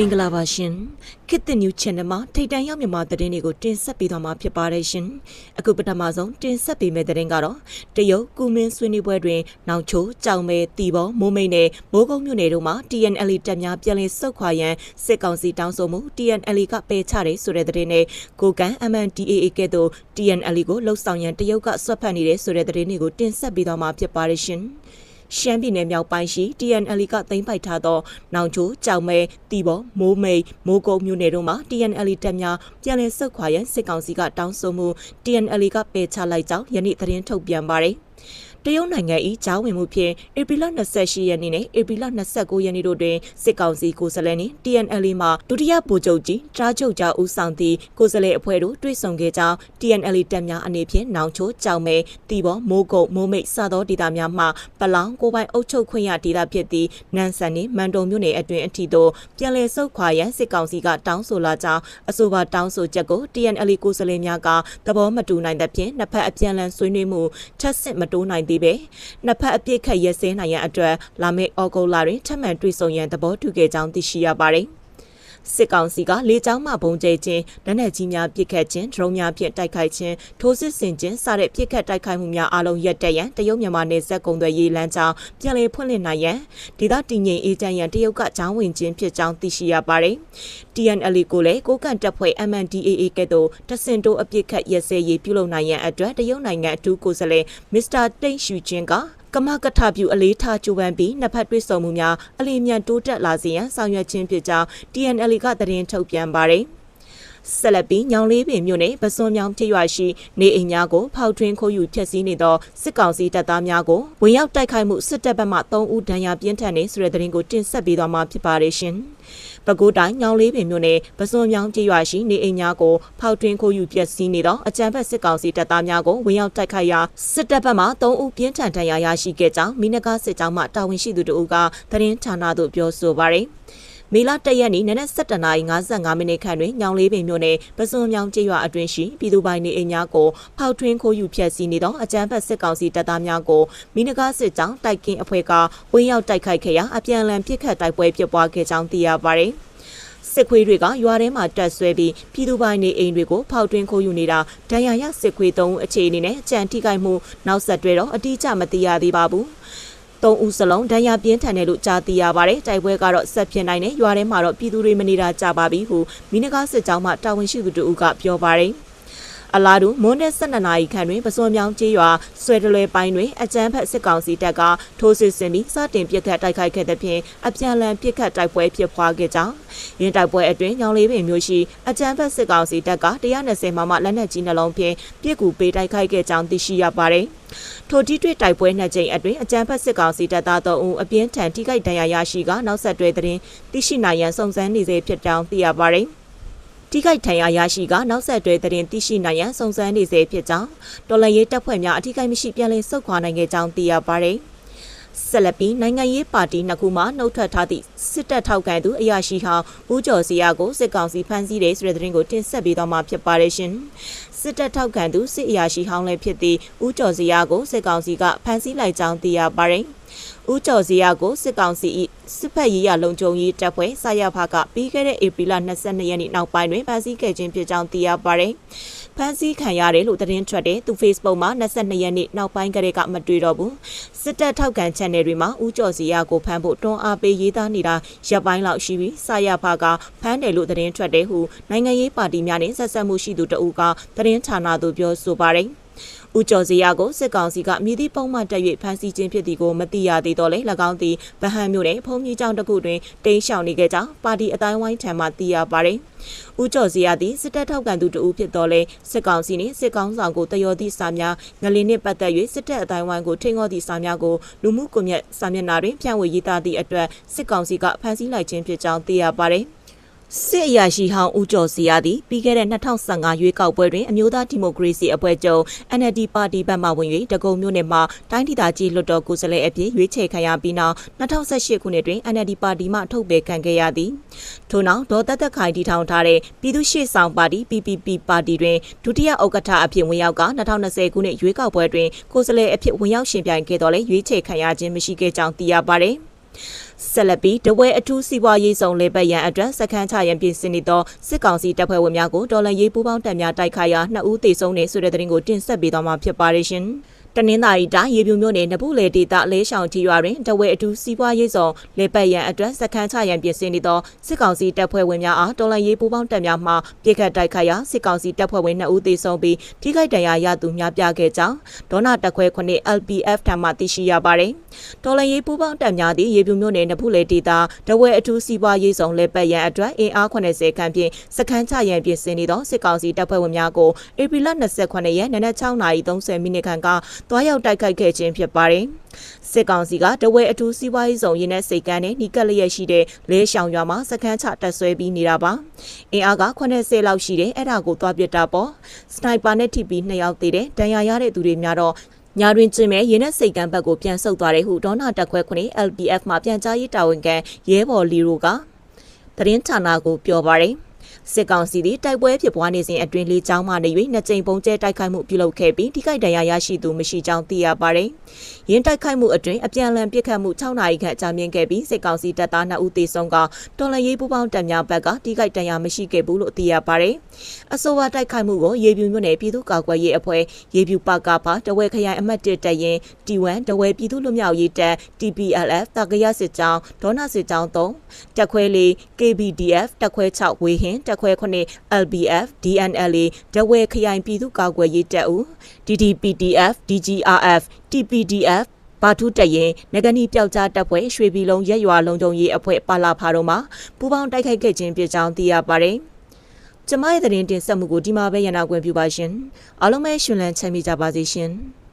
မင်္ဂလာပါရှင်ခေတ်သစ် new channel မှာထိတ်တန့်ရောက်မြန်မာသတင်းတွေကိုတင်ဆက်ပေးသွားမှာဖြစ်ပါတယ်ရှင်အခုပထမဆုံးတင်ဆက်ပေးမယ့်သတင်းကတော့တရုတ်ကူမင်းဆွေးနွေးပွဲတွင်နောင်ချိုးကြောင်မဲတီဘောမိုးမိတ်နဲ့မိုးကုံမြို့နယ်တို့မှာ TNL တပ်များပြန်လည်ဆုတ်ခွာရန်စစ်ကောင်စီတောင်းဆိုမှု TNL ကပယ်ချတယ်ဆိုတဲ့သတင်းနဲ့ကိုကန် MNDAA ကဲ့သို့ TNL ကိုလှုပ်ဆောင်ရန်တရုတ်ကဆွတ်ဖက်နေတဲ့ဆိုတဲ့သတင်းတွေကိုတင်ဆက်ပေးသွားမှာဖြစ်ပါတယ်ရှင် ရှမ်းပြည်နယ်မြောက်ပိုင်းရှိ TNL ကသိမ်းပိုက်ထားသောနောင်ချိုးကြောင်မဲတီဘောမိုးမိတ်မိုးကုတ်မြို့နယ်တို့မှာ TNL တပ်များပြန်လည်ဆုတ်ခွာရန်စစ်ကောင်စီကတောင်းဆိုမှု TNL ကပယ်ချလိုက်ကြောင်းယနေ့သတင်းထုတ်ပြန်ပါတယ် တရုတ်နိုင်ငံ၏ဂျားဝင်မှုဖြင့်ဧပြီလ28ရက်နေ့နဲ့ဧပြီလ29ရက်နေ့တို့တွင်စစ်ကောင်စီကိုယ်စားလှယ်နှင့် TNL မှဒုတိယဗိုလ်ချုပ်ကြီးကြားချုပ်ကြားဦးဆောင်သည့်ကိုယ်စားလှယ်အဖွဲ့တို့တွေ့ဆုံခဲ့ကြောင်း TNL တပ်များအနေဖြင့်နောင်ချိုးကြောင်မဲတီဘောမိုးကုတ်မိုးမိတ်စသောဒေသများမှပလောင်ကိုပိုင်အုပ်ချုပ်ခွင့်ရဒေသဖြစ်သည့်နန်ဆန်နှင့်မန်တုံမြို့နယ်အတွင်းအထီသို့ပြန်လည်ဆုတ်ခွာရန်စစ်ကောင်စီကတောင်းဆိုလာကြောင်းအဆိုပါတောင်းဆိုချက်ကို TNL ကိုယ်စားလှယ်များကသဘောမတူနိုင်သဖြင့်နှစ်ဖက်အပြန်အလှန်ဆွေးနွေးမှုထပ်ဆင့်မတိုးနိုင်သေးပဲနှစ်ဖက်အပြစ်ခတ်ရဲစဲနိုင်ရန်အတွက်လာမယ့်ဩဂုတ်လတွင်ထပ်မံတွေ့ဆုံရန်သဘောတူခဲ့ကြောင်းသိရှိရပါတယ် စစ်ကောင်စီကလေကြောင်းမှဘုံကျဲခြင်းလက်နက်ကြီးများပစ်ခတ်ခြင်းဒရုန်းများဖြင့်တိုက်ခိုက်ခြင်းထိုးစစ်ဆင်ခြင်းစတဲ့ပစ်ခတ်တိုက်ခိုက်မှုများအလုံးရပ်တန့်ရန်တရုတ်မြန်မာနယ်စပ်ကုန်သွယ်ရေးလမ်းကြောင်းပြန်လည်ဖွင့်လှစ်နိုင်ရန်ဒေသတည်ငြိမ်အေးချမ်းရန်တရုတ်ကကြောင်းဝင်ခြင်းဖြစ်ကြောင်းသိရှိရပါတယ်။ TNL ကိုလည်းကိုကန့်တပ်ဖွဲ့ MNDAA ကဲ့သို့တဆင်တိုးအပစ်ခတ်ရစဲရေးပြုလုပ်နိုင်ရန်အတွက်တရုတ်နိုင်ငံအထူးကိုယ်စားလှယ်မစ္စတာတိန့်ရှူချင်းက ကမကထပြုအလေးထားကြိုးပမ်းပြီးနှစ်ဖက်တွေ့ဆုံမှုများအလင်းမြန်တိုးတက်လာစေရန်ဆောင်ရွက်ခြင်းဖြစ်ကြောင်း TNL ကသတင်းထုတ်ပြန်ပါတယ်။ ဆက်လက်ပြီးညောင်လေးပင်မြို့နယ်ပစွန်မြောင်ဖြစ်ရွာရှိနေအိမ်များကိုဖောက်ထွင်းခိုးယူဖျက်ဆီးနေသောစစ်ကောင်စီတပ်သားများကိုဝင်ရောက်တိုက်ခိုက်မှုစစ်တပ်ဘက်မှ3ဦးဒဏ်ရာပြင်းထန်နေဆိုတဲ့သတင်းကိုတင်ဆက်ပေးသွားမှာဖြစ်ပါတယ်ရှင်။ပဲခူးတိုင်းညောင်လေးပင်မြို့နယ်ပစွန်မြောင်ကျေးရွာရှိနေအိမ်များကိုဖောက်ထွင်းခိုးယူပျက်စီးနေသောအကြမ်းဖက်စစ်ကောင်စီတပ်သားများကိုဝင်ရောက်တိုက်ခိုက်ရာစစ်တပ်ဘက်မှ3ဦးပြင်းထန်ဒဏ်ရာရရှိခဲ့ကြောင်းမိနဂစစ်ကြောင်းမှတာဝန်ရှိသူတို့ကသတင်းဌာနသို့ပြောဆိုပါရယ် မေလ၁ရက်နေ့နနက်7:55မိနစ်ခန့်တွင်ညောင်လေးပင်မြို့နယ်ပစွန်မြောင်ကျေးရွာအတွင်းရှိပြည်သူပိုင်နေအိမ်များကိုဖောက်ထွင်းခိုးယူဖျက်ဆီးနေသောအကြမ်းဖက်စစ်ကောင်စီတပ်သားများကိုမိနဂစစ်ကြောင်းတိုက်ကင်းအဖွဲ့ကဝင်းရောက်တိုက်ခိုက်ခဲ့ရာအပြန်အလှန်ပစ်ခတ်တိုက်ပွဲဖြစ်ပွားခဲ့ကြောင်းသိရပါဗျ။စစ်ခွေးတွေကရွာထဲမှာတက်ဆွဲပြီးပြည်သူပိုင်နေအိမ်တွေကိုဖောက်တွင်းခိုးယူနေတာဒဏ်ရာရစစ်ခွေးသုံးအခြေအနေနဲ့ကြံထိခိုက်မှုနောက်ဆက်တွဲတော့အတိအကျမသိရသေးပါဘူး။ ၃ဦးစလုံးဒဏ်ရာပြင်းထန်တယ်လို့ကြားသိရပါတယ်။တိုက်ပွဲကတော့ဆက်ဖြစ်နိုင်တယ်။ရွာထဲမှာတော့ပြည်သူတွေမနေတာကြပါပြီဟုမိနဂစစ်ကြောင်းမှတာဝန်ရှိသူတို့ကပြောပါတယ်။ အလားတူမွန်းတဲ့12နာရီခန့်တွင်ပစွန်မြောင်ကျေးရွာဆွဲတလွယ်ပိုင်းတွင်အကြမ်းဖက်စစ်ကောင်စီတပ်ကထိုးစစ်ဆင်ပြီးစတင်ပစ်ခတ်တိုက်ခိုက်ခဲ့တဲ့ဖြင့်အပြန်အလှန်ပစ်ခတ်တိုက်ပွဲဖြစ်ပွားခဲ့ကြောင်းရင်းတိုက်ပွဲအတွင်းညောင်လေးပင်မြို့ရှိအကြမ်းဖက်စစ်ကောင်စီတပ်က120မမလက်နက်ကြီးနှလုံးဖြင့်ပြစ်ကူပေးတိုက်ခိုက်ခဲ့ကြောင်းသိရှိရပါတယ်။ထိုတိတွေ့တိုက်ပွဲနှစ်ကြိမ်အတွင်းအကြမ်းဖက်စစ်ကောင်စီတပ်သား3ဦးအပြင်းထန်ထိခိုက်ဒဏ်ရာရရှိကနောက်ဆက်တွဲသတင်းသိရှိနိုင်ရန်စုံစမ်းနေစေဖြစ်ကြောင်းသိရပါတယ်။ ထိခိုက်ထဏ်ရာရရှိကနောက်ဆက်တွဲသတင်းသိရှိနိုင်ရန်စုံစမ်းနေစေဖြစ်ကြောင်းတော်လရေးတပ်ဖွဲ့များအထိခိုက်မရှိပြန်လည်ဆုတ်ခွာနိုင်ခဲ့ကြောင်းသိရပါတယ်။ဆက်လက်ပြီးနိုင်ငံရေးပါတီနှစ်ခုမှနှုတ်ထွက်ထားသည့်စစ်တပ်ထောက်ခံသူအရာရှိဟောင်းဦးကျော်စီယာကိုစစ်ကောင်စီဖမ်းဆီးတယ်ဆိုတဲ့သတင်းကိုတင်ဆက်ပေးသွားမှာဖြစ်ပါတယ်ရှင်။ စစ်တပ်ထောက်ခံသူစစ်အရာရှိဟောင်းလည်းဖြစ်သည့်ဦးကျော်စီယာကိုစစ်ကောင်စီကဖမ်းဆီးလိုက်ကြောင်းသိရပါတယ်။ဦးကျော်စီယာကိုစစ်ကောင်စီ၏စစ်ဖက်ရေးရလုံခြုံရေးတပ်ဖွဲ့ဆရာဖကပြီးခဲ့တဲ့ဧပြီလ22ရက်နေ့နောက်ပိုင်းတွင်ဖမ်းဆီးခဲ့ခြင်းဖြစ်ကြောင်းသိရပါတယ်။ ဖမ်းဆီးခံရတယ်လို့သတင်းထွက်တဲ့သူ Facebook မှာ22ရက်နေ့နောက်ပိုင်းကလေးကမတွေ့တော့ဘူး။စစ်တပ်ထောက်ခံ channel တွေမှာဦးကျော်စီယာကိုဖမ်းဖို့တွန်းအားပေးရေးသားနေတာရပ်ပိုင်းလောက်ရှိပြီးဆရာဖကဖမ်းတယ်လို့သတင်းထွက်တယ်ဟုနိုင်ငံရေးပါတီများနဲ့ဆက်ဆက်မှုရှိသူတအူးကသတင်းဌာနသို့ပြောဆိုပါတယ်။ ဦးကျော်စီယာကိုစစ်ကောင်စီကမြည်သည့်ပုံမှန်တက်၍ဖမ်းဆီးခြင်းဖြစ်သည်ကိုမသိရသေးတော့လေ၎င်းသည်ဗဟန်းမြို့နယ်ဖုံကြီးကျောင်းတစ်ခုတွင်တိမ်းရှောင်နေခဲ့ကြောင်းပါတီအတိုင်းဝိုင်းထံမှသိရပါတယ်။ဦးကျော်စီယာသည်စစ်တပ်ထောက်ခံသူတဦးဖြစ်တော်လဲစစ်ကောင်စီနှင့်စစ်ကောင်ဆောင်ကိုတယောသည့်စာများငလင်းနှင့်ပတ်သက်၍စစ်တပ်အတိုင်းဝိုင်းကိုထိန်းဟောသည့်စာများကိုလူမှုကွန်ရက်စာမျက်နှာတွင်ဖြန့်ဝေရေးသားသည့်အတွက်စစ်ကောင်စီကဖမ်းဆီးလိုက်ခြင်းဖြစ်ကြောင်းသိရပါတယ်။ စစ်အရာရှိဟောင်းဦးကျော်စီယာသည်ပြီးခဲ့တဲ့2015ရွေးကောက်ပွဲတွင်အမျိုးသားဒီမိုကရေစီအဖွဲ့ချုပ် NLD ပါတီဘက်မှဝင်၍တကုံမြို့နယ်မှာတိုင်းဒေသကြီးလွှတ်တော်ကိုယ်စားလှယ်အဖြစ်ရွေးချယ်ခံရပြီးနောက်2018ခုနှစ်တွင် NLD ပါတီမှထုတ်ပယ်ခံခဲ့ရသည်ထို့နောက်ဒေါ်သက်သက်ခိုင်တီထောင်ထားတဲ့ပြည်သူ့ရှေ့ဆောင်ပါတီ PPP ပါတီတွင်ဒုတိယဥက္ကဋ္ဌအဖြစ်ဝင်ရောက်က2020ခုနှစ်ရွေးကောက်ပွဲတွင်ကိုယ်စားလှယ်အဖြစ်ဝင်ရောက်ရှင်ပြိုင်ခဲ့တော်လဲရွေးချယ်ခံရခြင်းမရှိခဲ့ကြောင်းသိရပါသည် ဆက်လက်ပြီးတဝဲအထူးစီးပွားရေးဆောင်လေပတ်ရန်အတွက်စခန်းချရန်ပြင်ဆင်နေသောစစ်ကောင်စီတပ်ဖွဲ့ဝင်များကိုဒေါ်လာရေးပူးပေါင်းတပ်များတိုက်ခိုက်ရာနှစ်ဦးသေဆုံးနေဆိုတဲ့သတင်းကိုတင်ဆက်ပေးသွားမှာဖြစ်ပါတယ်ရှင်။ တနင်္သာရီတိုင်းရေပြူမြို့နယ်နဘူးလေဒေသလဲရှောင်ကြီးရွာတွင်တဝဲအထူးစီးပွားရေးဆောင်လေပတ်ရန်အတွက်စခန်းချရန်ပြင်ဆင်နေသောစစ်ကောင်စီတပ်ဖွဲ့ဝင်များအားတော်လှန်ရေးပူးပေါင်းတပ်များမှပြစ်ခတ်တိုက်ခိုက်ရာစစ်ကောင်စီတပ်ဖွဲ့ဝင်2ဦးသေဆုံးပြီးထိခိုက်ဒဏ်ရာရသူများပြားခဲ့ကြောင်းဒေါနာတက်ခွဲ9 LPF ထံမှသိရှိရပါသည်တော်လှန်ရေးပူးပေါင်းတပ်များသည်ရေပြူမြို့နယ်နဘူးလေဒေသတဝဲအထူးစီးပွားရေးဆောင်လေပတ်ရန်အတွက်အင်အား80ခန့်ဖြင့်စခန်းချရန်ပြင်ဆင်နေသောစစ်ကောင်စီတပ်ဖွဲ့ဝင်များကိုဧပြီလ28ရက်နနက်6:30မိနစ်ခန့်ကတွားရောက်တိုက်ခိုက်ခဲ့ခြင်းဖြစ်ပါတယ်။စစ်ကောင်စီကတဝဲအထူးစီးပွားရေးဆောင်ရင်းနဲ့စိတ်ကန်းနဲ့နီကပ်လျက်ရှိတဲ့လဲရှောင်ရွာမှာစခန်းချတက်ဆွဲပြီးနေတာပါ။အင်အားက80လောက်ရှိတယ်အဲ့ဒါကိုသွားပစ်တာပေါ့။စနိုက်ပါနဲ့ထိပြီး2ယောက်သေးတယ်။ဒဏ်ရာရတဲ့သူတွေများတော့ညာတွင်ကျင်းမဲ့ရင်းနဲ့စိတ်ကန်းဘက်ကိုပြန်ဆုတ်သွားတယ်ဟုဒေါနာတက်ခွဲခွနေ LPF မှာပြန်ကြားရေးတာဝန်ခံရဲဘော်လီရိုကသတင်းဌာနကိုပြောပါတယ်။ စစ်ကောင်စီသည်တိုက်ပွဲဖြစ်ပွားနေစဉ်အတွင်းလေးချောင်းမှနေ၍နှစ်ကြိမ်ပုံကျဲတိုက်ခိုက်မှုပြုလုပ်ခဲ့ပြီးထိခိုက်ဒဏ်ရာရရှိသူမရှိကြောင်းသိရပါတယ်။ရင်းတိုက်ခိုက်မှုအတွင်းအပြန်အလှန်ပစ်ခတ်မှု6နာရီခန့်ကြာမြင့်ခဲ့ပြီးစစ်ကောင်စီတပ်သား2ဦးသေဆုံးကတော်လှန်ရေးပူးပေါင်းတပ်များဘက်ကထိခိုက်ဒဏ်ရာမရှိခဲ့ဘူးလို့သိရပါတယ်။အဆိုပါတိုက်ခိုက်မှုကိုရေပြူမြို့နယ်ပြည်သူ့ကာကွယ်ရေးအဖွဲ့ရေပြူပကပါတဝဲခရိုင်အမှတ်1တပ်ရင် T1 တဝဲပြည်သူ့လူမျိုးရေးတပ် TPLF တာကရစစ်ကြောင်းဒေါနာစစ်ကြောင်း3တက်ခွဲလေး KBDF တက်ခွဲ6ဝေဟင်တက်ခွဲ9 LBF DNLA ဒဝဲခရိုင်ပြည်သူ့ကာကွယ်ရေးတပ်ဦး DDPTF DGRF TPDF ဘာထုတရင်ငကနီပျောက်ကြားတပ်ဖွဲ့ရွှေပြည်လုံးရက်ရွာလုံးကြုံရေးအဖွဲ့ပါလာဖာတို့မှပူးပေါင်းတိုက်ခိုက်ခဲ့ခြင်းဖြစ်ကြောင်းသိရပါတယ်။ကျမရဲ့သတင်းတင်ဆက်မှုကိုဒီမှာပဲရနာခွင့်ပြုပါရှင်။အားလုံးပဲရှင်လန်းချမ်းမြေ့ကြပါစေရှင်။